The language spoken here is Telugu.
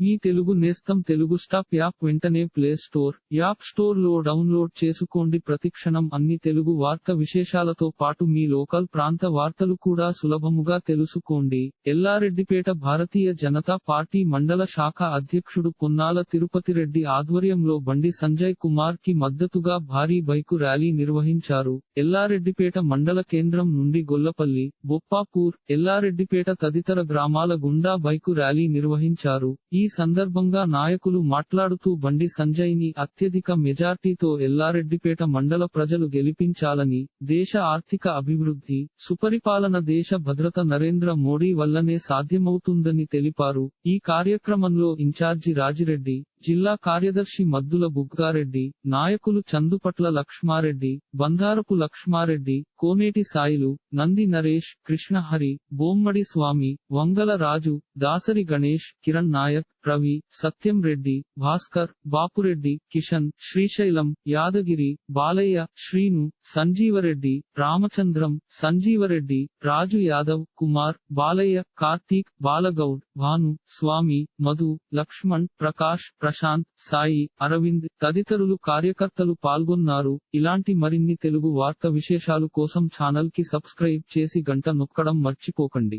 మీ తెలుగు నేస్తం తెలుగు స్టాప్ యాప్ వెంటనే ప్లే స్టోర్ యాప్ స్టోర్లో డౌన్లోడ్ చేసుకోండి. ప్రతిక్షణం అన్ని తెలుగు వార్త విశేషాలతో పాటు మీ లోకల్ ప్రాంత వార్తలు కూడా సులభముగా తెలుసుకోండి. ఎల్లారెడ్డిపేట భారతీయ జనతా పార్టీ మండల శాఖ అధ్యక్షుడు పొన్నాల తిరుపతి రెడ్డి ఆధ్వర్యంలో బండి సంజయ్ కుమార్కి మద్దతుగా భారీ బైకు ర్యాలీ నిర్వహించారు. ఎల్లారెడ్డిపేట మండల కేంద్రం నుండి గొల్లపల్లి బొప్పాపూర్ ఎల్లారెడ్డిపేట తదితర గ్రామాల గుండా బైకు ర్యాలీ నిర్వహించారు. ఈ సందర్భంగా నాయకులు మాట్లాడుతూ బండి సంజయ్ని అత్యధిక మెజార్టీతో ఎల్లారెడ్డిపేట మండల ప్రజలు గెలిపించాలని దేశ ఆర్థిక అభివృద్ధి సుపరిపాలన దేశ భద్రత నరేంద్ర మోడీ వల్లనే సాధ్యమవుతుందని తెలిపారు. ఈ కార్యక్రమంలో ఇన్ఛార్జి రాజిరెడ్డి జిల్లా కార్యదర్శి మద్దుల బుగ్గారెడ్డి నాయకులు చందుపట్ల లక్ష్మారెడ్డి బంధారపు లక్ష్మారెడ్డి కోనేటి సాయిలు నంది నరేష్ కృష్ణహరి బోమ్మడి స్వామి వంగల రాజు దాసరి గణేష్ కిరణ్ నాయక్ రవి సత్యం రెడ్డి భాస్కర్ బాపురెడ్డి కిషన్ శ్రీశైలం యాదగిరి బాలయ్య శ్రీను సంజీవరెడ్డి రామచంద్రం సంజీవరెడ్డి రాజు యాదవ్ కుమార్ బాలయ్య కార్తీక్ బాలగౌడ్ భాను స్వామి మధు లక్ష్మణ్ ప్రకాష్ ప్రశాంత్ సాయి అరవింద్ తదితరులు కార్యకర్తలు పాల్గొన్నారు. ఇలాంటి మరిన్ని తెలుగు వార్త విశేషాలు కోసం ఛానల్కి సబ్స్క్రైబ్ చేసి గంట నొక్కడం మర్చిపోకండి.